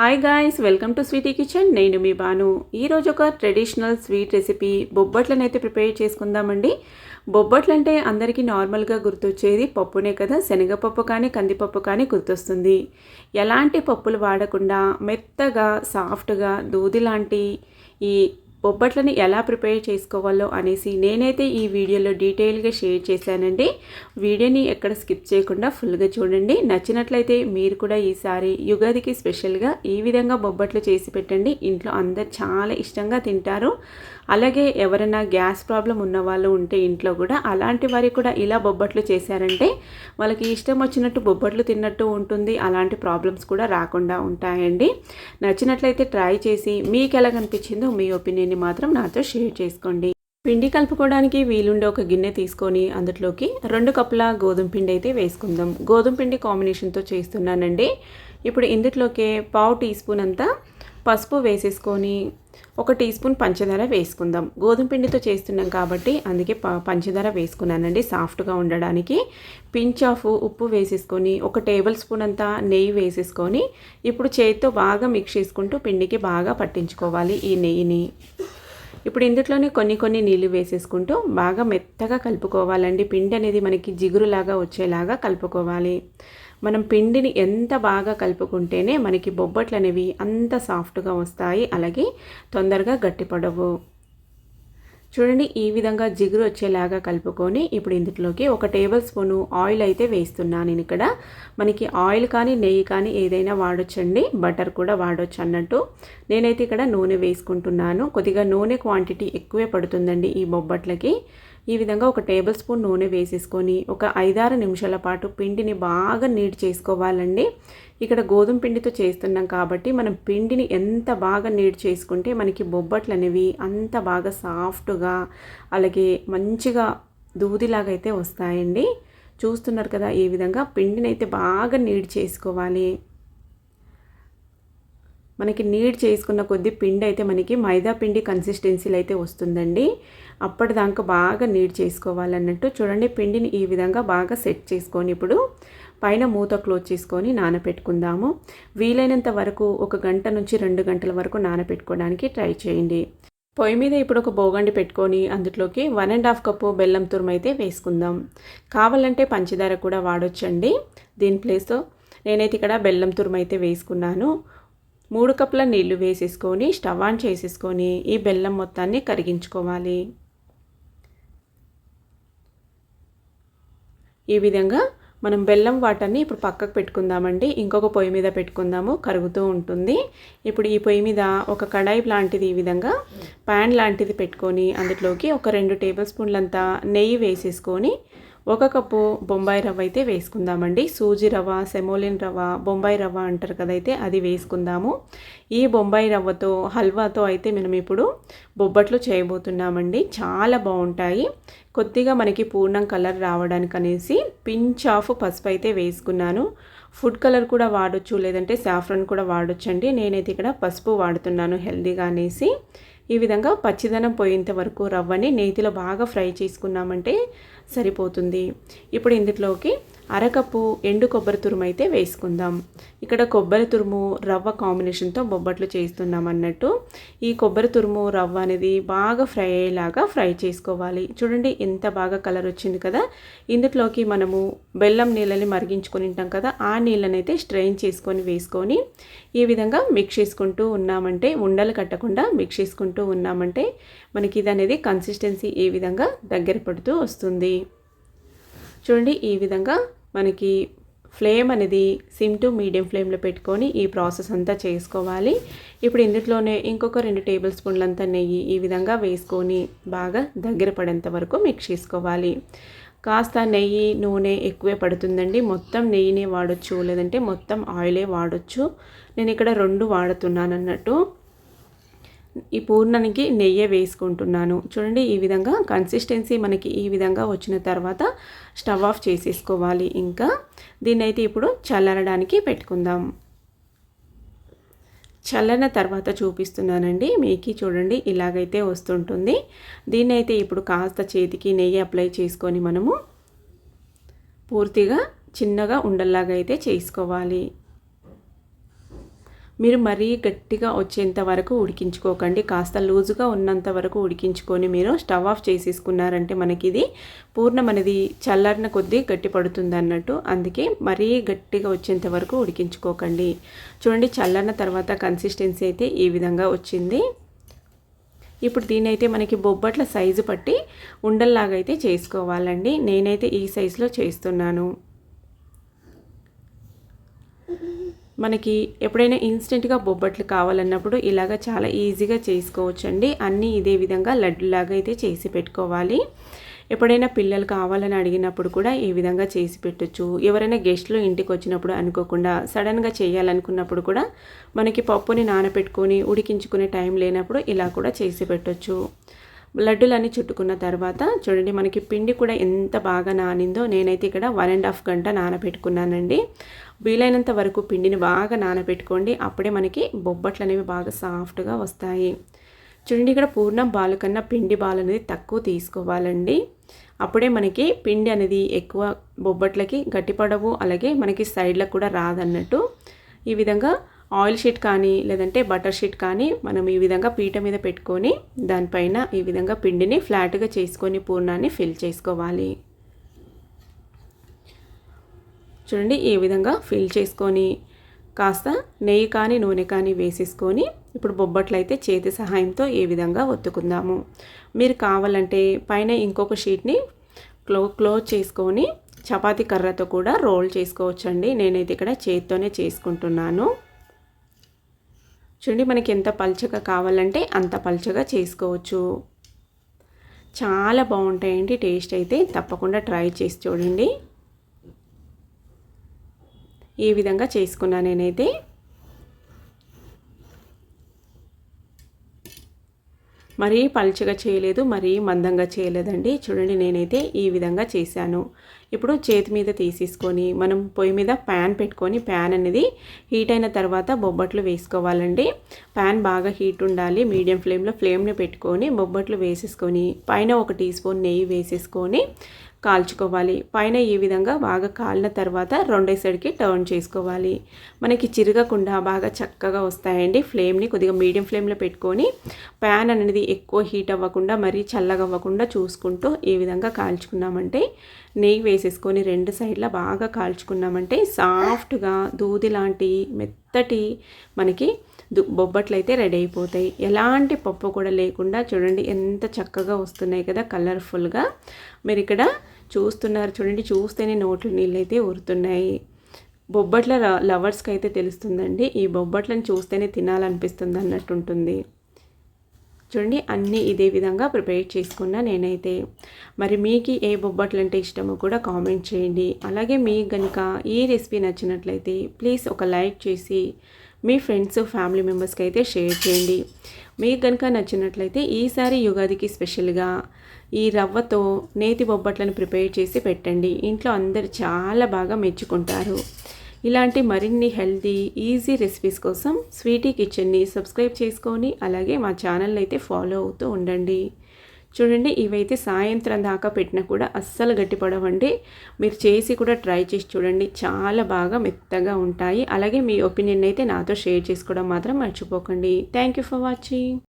Hi guys welcome to Sweety Kitchen నేను మీ బాను. ఈరోజు ఒక ట్రెడిషనల్ స్వీట్ రెసిపీ బొబ్బట్లను అయితే ప్రిపేర్ చేసుకుందామండి. బొబ్బట్లు అంటే అందరికీ నార్మల్గా గుర్తొచ్చేది పప్పునే కదా. శనగపప్పు కానీ కందిపప్పు కానీ గుర్తొస్తుంది. ఎలాంటి పప్పులు వాడకుండా మెత్తగా సాఫ్ట్గా దూది లాంటి ఈ బొబ్బట్లని ఎలా ప్రిపేర్ చేసుకోవాలో అనేసి నేనైతే ఈ వీడియోలో డీటెయిల్గా షేర్ చేశానండి. వీడియోని ఎక్కడ స్కిప్ చేయకుండా ఫుల్గా చూడండి. నచ్చినట్లయితే మీరు కూడా ఈసారి యుగాదికి స్పెషల్గా ఈ విధంగా బొబ్బట్లు చేసి పెట్టండి. ఇంట్లో అందరు చాలా ఇష్టంగా తింటారు. అలాగే ఎవరైనా గ్యాస్ ప్రాబ్లం ఉన్న వాళ్ళు ఉంటే ఇంట్లో కూడా అలాంటి వారికి కూడా ఇలా బొబ్బట్లు చేశారంటే వాళ్ళకి ఇష్టం వచ్చినట్టు బొబ్బట్లు తిన్నట్టు ఉంటుంది. అలాంటి ప్రాబ్లమ్స్ కూడా రాకుండా ఉంటాయండి. నచ్చినట్లయితే ట్రై చేసి మీకు ఎలా కనిపించిందో మీ ఒపీనియన్ని మాత్రం నాతో షేర్ చేసుకోండి. పిండి కలుపుకోవడానికి వీలుండే ఒక గిన్నె తీసుకొని అందులోకి రెండు కప్పుల గోధుమ పిండి అయితే వేసుకుందాం. గోధుమ పిండి కాంబినేషన్తో చేస్తున్నానండి. ఇప్పుడు ఇందులోకే పావు టీ స్పూన్ అంతా పసుపు వేసేసుకొని ఒక టీ స్పూన్ పంచదార వేసుకుందాం. గోధుమ పిండితో చేస్తున్నాం కాబట్టి అందుకే ప పంచదార వేసుకున్నానండి సాఫ్ట్గా ఉండడానికి. పించ్ ఆఫ్ ఉప్పు వేసేసుకొని ఒక టేబుల్ స్పూన్ అంతా నెయ్యి వేసేసుకొని ఇప్పుడు చేతితో బాగా మిక్స్ చేసుకుంటూ పిండికి బాగా పట్టించుకోవాలి ఈ నెయ్యిని. ఇప్పుడు ఇందులోనే కొన్ని కొన్ని నీళ్ళు వేసేసుకుంటూ బాగా మెత్తగా కలుపుకోవాలండి. పిండి అనేది మనకి జిగురులాగా వచ్చేలాగా కలుపుకోవాలి. మనం పిండిని ఎంత బాగా కలుపుకుంటేనే మనకి బొబ్బట్లు అనేవి అంత సాఫ్ట్గా వస్తాయి. అలాగే తొందరగా గట్టిపడవు. చూడండి ఈ విధంగా జిగురు వచ్చేలాగా కలుపుకొని ఇప్పుడు ఇందులోకి ఒక టేబుల్ స్పూను ఆయిల్ అయితే వేస్తున్నాను నేను ఇక్కడ. మనకి ఆయిల్ కానీ నెయ్యి కానీ ఏదైనా వాడొచ్చండి బటర్ కూడా వాడొచ్చు అన్నట్టు. నేనైతే ఇక్కడ నూనె వేసుకుంటున్నాను. కొద్దిగా నూనె క్వాంటిటీ ఎక్కువే పడుతుందండి ఈ బొబ్బట్లకి. ఈ విధంగా ఒక టేబుల్ స్పూన్ నూనె వేసేసుకొని ఒక ఐదారు నిమిషాల పాటు పిండిని బాగా నీట్ చేసుకోవాలండి. ఇక్కడ గోధుమ పిండితో చేస్తున్నాం కాబట్టి మనం పిండిని ఎంత బాగా నీట్ చేసుకుంటే మనకి బొబ్బట్లు అనేవి అంత బాగా సాఫ్ట్గా అలాగే మంచిగా దూదిలాగా అయితే వస్తాయండి. చూస్తున్నారు కదా ఈ విధంగా పిండిని అయితే బాగా నీడ్ చేసుకోవాలి. మనకి నీడ్ చేసుకున్న కొద్దీ పిండి అయితే మనకి మైదా పిండి కన్సిస్టెన్సీలు అయితే వస్తుందండి. అప్పటిదాకా బాగా నీడ్ చేసుకోవాలన్నట్టు చూడండి పిండిని ఈ విధంగా బాగా సెట్ చేసుకొని ఇప్పుడు పైన మూత క్లోజ్ చేసుకొని నానపెట్టుకుందాము. వీలైనంత వరకు ఒక గంట నుంచి రెండు గంటల వరకు నానపెట్టుకోవడానికి ట్రై చేయండి. పొయ్యి మీద ఇప్పుడు ఒక బోగండి పెట్టుకొని అందులోకి వన్ అండ్ హాఫ్ కప్పు బెల్లం తురుము అయితే వేసుకుందాం. కావాలంటే పంచదార కూడా వాడొచ్చండి. దీని ప్లేస్ నేనైతే ఇక్కడ బెల్లం తురుము అయితే వేసుకున్నాను. మూడు కప్పుల నీళ్ళు వేసేసుకొని స్టవ్ ఆన్ చేసేసుకొని ఈ బెల్లం మొత్తాన్ని కరిగించుకోవాలి. ఈ విధంగా మనం బెల్లం వాటర్ని ఇప్పుడు పక్కకు పెట్టుకుందామండి. ఇంకొక పొయ్యి మీద పెట్టుకుందాము. కరుగుతూ ఉంటుంది. ఇప్పుడు ఈ పొయ్యి మీద ఒక కడాయి లాంటిది ఈ విధంగా ప్యాన్ లాంటిది పెట్టుకొని అందులోకి ఒక రెండు టేబుల్ స్పూన్లంతా నెయ్యి వేసేసుకొని ఒక కప్పు బొంబాయి రవ్వ అయితే వేసుకుందామండి. సూజీ రవ్వ సెమోలిన్ రవ్వ బొంబాయి రవ్వ అంటారు కదైతే అది వేసుకుందాము. ఈ బొంబాయి రవ్వతో హల్వాతో అయితే మనం ఇప్పుడు బొబ్బట్లు చేయబోతున్నామండి. చాలా బాగుంటాయి. కొద్దిగా మనకి పూర్ణం కలర్ రావడానికి అనేసి పించ్ ఆఫ్ పసుపు అయితే వేసుకున్నాను. ఫుడ్ కలర్ కూడా వాడొచ్చు లేదంటే సాఫ్రన్ కూడా వాడొచ్చండి. నేనైతే ఇక్కడ పసుపు వాడుతున్నాను హెల్దీగా అనేసి. ఈ విధంగా పచ్చిదనం పోయేంత వరకు రవ్వని నేతిలో బాగా ఫ్రై చేసుకున్నామంటే సరిపోతుంది. ఇప్పుడు ఇందులోకి అరకప్పు ఎండు కొబ్బరి తురుము అయితే వేసుకుందాం. ఇక్కడ కొబ్బరి తురుము రవ్వ కాంబినేషన్తో బొబ్బట్లు చేస్తున్నాం అన్నట్టు. ఈ కొబ్బరి తురుము రవ్వ అనేది బాగా ఫ్రై అయ్యేలాగా ఫ్రై చేసుకోవాలి. చూడండి ఎంత బాగా కలర్ వచ్చింది కదా. ఇందులోకి మనము బెల్లం నీళ్ళని మరిగించుకొని ఉంటాం కదా ఆ నీళ్ళని అయితే స్ట్రెయిన్ చేసుకొని వేసుకొని ఈ విధంగా మిక్స్ చేసుకుంటూ ఉన్నామంటే ఉండలు కట్టకుండా మిక్స్ చేసుకుంటూ ఉన్నామంటే మనకి ఇది అనేది కన్సిస్టెన్సీ ఏ విధంగా దగ్గర పడుతూ వస్తుంది. చూడండి ఈ విధంగా మనకి ఫ్లేమ్ అనేది సిమ్ టు మీడియం ఫ్లేమ్లో పెట్టుకొని ఈ ప్రాసెస్ అంతా చేసుకోవాలి. ఇప్పుడు ఇందులోనే ఇంకొక రెండు టేబుల్ స్పూన్లంతా నెయ్యి ఈ విధంగా వేసుకొని బాగా దగ్గర పడేంత వరకు మిక్స్ చేసుకోవాలి. కాస్త నెయ్యి నూనె ఎక్కువే పడుతుందండి. మొత్తం నెయ్యినే వాడచ్చు లేదంటే మొత్తం ఆయిలే వాడచ్చు. నేను ఇక్కడ రెండు వాడుతున్నాను అన్నట్టు ఈ పూర్ణానికి నెయ్యి వేసుకుంటున్నాను. చూడండి ఈ విధంగా కన్సిస్టెన్సీ మనకి ఈ విధంగా వచ్చిన తర్వాత స్టవ్ ఆఫ్ చేసేసుకోవాలి. ఇంకా దీన్ని అయితే ఇప్పుడు చల్లరడానికి పెట్టుకుందాం. చల్లన తర్వాత చూపిస్తున్నానండి. మీకు చూడండి ఇలాగైతే వస్తుంటుంది. దీన్ని అయితే ఇప్పుడు కాస్త చేతికి నెయ్యి అప్లై చేసుకొని మనము పూర్తిగా చిన్నగా ఉండల్లాగా అయితే చేసుకోవాలి. మీరు మరీ గట్టిగా వచ్చేంత వరకు ఉడికించుకోకండి. కాస్త లూజుగా ఉన్నంత వరకు ఉడికించుకొని మీరు స్టవ్ ఆఫ్ చేసేసుకున్నారంటే మనకి ఇది పూర్ణం అనేది చల్లారిన కొద్దీ గట్టి పడుతుంది అన్నట్టు అందుకే మరీ గట్టిగా వచ్చేంత వరకు ఉడికించుకోకండి. చూడండి చల్లారిన తర్వాత కన్సిస్టెన్సీ అయితే ఈ విధంగా వచ్చింది. ఇప్పుడు దీని అయితే మనకి బొబ్బట్ల సైజు పట్టి ఉండల్లాగా అయితే చేసుకోవాలండి. నేనైతే ఈ సైజులో చేస్తున్నాను. మనకి ఎప్పుడైనా ఇన్స్టెంట్గా బొబ్బట్లు కావాలన్నప్పుడు ఇలాగ చాలా ఈజీగా చేసుకోవచ్చండి. అన్నీ ఇదే విధంగా లడ్డులాగా అయితే చేసి పెట్టుకోవాలి. ఎప్పుడైనా పిల్లలు కావాలని అడిగినప్పుడు కూడా ఈ విధంగా చేసి పెట్టచ్చు. ఎవరైనా గెస్ట్లు ఇంటికి వచ్చినప్పుడు అనుకోకుండా సడన్గా చేయాలనుకున్నప్పుడు కూడా మనకి పప్పుని నానబెట్టుకొని ఉడికించుకునే టైం లేనప్పుడు ఇలా కూడా చేసి పెట్టచ్చు. లడ్డులన్నీ చుట్టుకున్న తర్వాత చూడండి మనకి పిండి కూడా ఎంత బాగా నానిందో నేనైతే ఇక్కడ వన్ అండ్ హాఫ్ గంట నానబెట్టుకున్నానండి. వీలైనంత వరకు పిండిని బాగా నానబెట్టుకోండి. అప్పుడే మనకి బొబ్బట్లు అనేవి బాగా సాఫ్ట్గా వస్తాయి. చూడండి ఇక్కడ పూర్ణం బాలు కన్నా పిండి బాలు అనేది తక్కువ తీసుకోవాలండి. అప్పుడే మనకి పిండి అనేది ఎక్కువ బొబ్బట్లకి గట్టిపడవు అలాగే మనకి సైడ్లకు కూడా రాదన్నట్టు. ఈ విధంగా ఆయిల్ షీట్ కానీ లేదంటే బటర్ షీట్ కానీ మనం ఈ విధంగా పీట మీద పెట్టుకొని దానిపైన ఈ విధంగా పిండిని ఫ్లాట్గా చేసుకొని పూర్ణాన్ని ఫిల్ చేసుకోవాలి. చూడండి ఈ విధంగా ఫిల్ చేసుకొని కాస్త నెయ్యి కానీ నూనె కానీ వేసేసుకొని ఇప్పుడు బొబ్బట్లు అయితే చేతి సహాయంతో ఏ విధంగా ఒత్తుకుందాము. మీరు కావాలంటే పైన ఇంకొక షీట్ని క్లో క్లోజ్ చేసుకొని చపాతీ కర్రతో కూడా రోల్ చేసుకోవచ్చండి. నేనైతే ఇక్కడ చేతితోనే చేసుకుంటున్నాను. చూడండి మనకి ఎంత పల్చగా కావాలంటే అంత పల్చగా చేసుకోవచ్చు. చాలా బాగుంటాయండి టేస్ట్ అయితే. తప్పకుండా ట్రై చేసి చూడండి. ఈ విధంగా చేసుకున్నాను నేనైతే. మరీ పలుచగా చేయలేదు మరీ మందంగా చేయలేదండి. చూడండి నేనైతే ఈ విధంగా చేశాను. ఇప్పుడు చేతి మీద తీసేసుకొని మనం పొయ్యి మీద ప్యాన్ పెట్టుకొని ప్యాన్ అనేది హీట్ అయిన తర్వాత బొబ్బట్లు వేసుకోవాలండి. ప్యాన్ బాగా హీట్ ఉండాలి. మీడియం ఫ్లేమ్లో ఫ్లేమ్ని పెట్టుకొని బొబ్బట్లు వేసేసుకొని పైన ఒక టీ స్పూన్ నెయ్యి వేసేసుకొని కాల్చుకోవాలి. పైన ఈ విధంగా బాగా కాలిన తర్వాత రెండో సైడ్కి టర్న్ చేసుకోవాలి. మనకి చిరగకుండా బాగా చక్కగా వస్తాయండి. ఫ్లేమ్ని కొద్దిగా మీడియం ఫ్లేమ్లో పెట్టుకొని ప్యాన్ అనేది ఎక్కువ హీట్ అవ్వకుండా మరీ చల్లగా అవ్వకుండా చూసుకుంటూ ఈ విధంగా కాల్చుకున్నామంటే నెయ్యి వేసేసుకొని రెండు సైడ్ల బాగా కాల్చుకున్నామంటే సాఫ్ట్గా దూది లాంటి మెత్తటి మనకి బొబ్బట్లు అయితే రెడీ అయిపోతాయి. ఎలాంటి పప్పు కూడా లేకుండా చూడండి ఎంత చక్కగా వస్తున్నాయి కదా కలర్ఫుల్గా. మీరు ఇక్కడ చూస్తున్నారు చూడండి చూస్తేనే నోట్లు నీళ్ళు అయితే ఊరుతున్నాయి. బొబ్బట్ల లవర్స్కి అయితే తెలుస్తుందండి ఈ బొబ్బట్లను చూస్తేనే తినాలనిపిస్తుంది అన్నట్టు ఉంటుంది చూడండి అన్నీ ఇదే విధంగా ప్రిపేర్ చేసుకున్నా నేనైతే. మరి మీకు ఏ బొబ్బట్లు అంటే ఇష్టమో కూడా కామెంట్ చేయండి. అలాగే మీకు కనుక ఈ రెసిపీ నచ్చినట్లయితే ప్లీజ్ ఒక లైక్ చేసి మీ ఫ్రెండ్స్ ఫ్యామిలీ మెంబర్స్కి అయితే షేర్ చేయండి. మీకు కనుక నచ్చినట్లయితే ఈసారి యుగాదికి స్పెషల్గా ఈ రవ్వతో నేతి బొబ్బట్లను ప్రిపేర్ చేసి పెట్టండి. ఇంట్లో అందరు చాలా బాగా మెచ్చుకుంటారు. ఇలాంటి మరిన్ని హెల్తీ ఈజీ రెసిపీస్ కోసం స్వీటీ కిచెన్ని సబ్స్క్రైబ్ చేసుకొని అలాగే మా ఛానల్ అయితే ఫాలో అవుతూ ఉండండి. చూడండి ఇవైతే సాయంత్రం దాకా పెట్టినా కూడా అస్సలు గట్టిపడవండి మీరు చేసి కూడా ట్రై చేసి చూడండి. చాలా బాగా మెత్తగా ఉంటాయి. అలాగే మీ ఒపీనియన్ అయితే నాతో షేర్ చేసుకోవడం మాత్రం మర్చిపోకండి. Thank you for watching.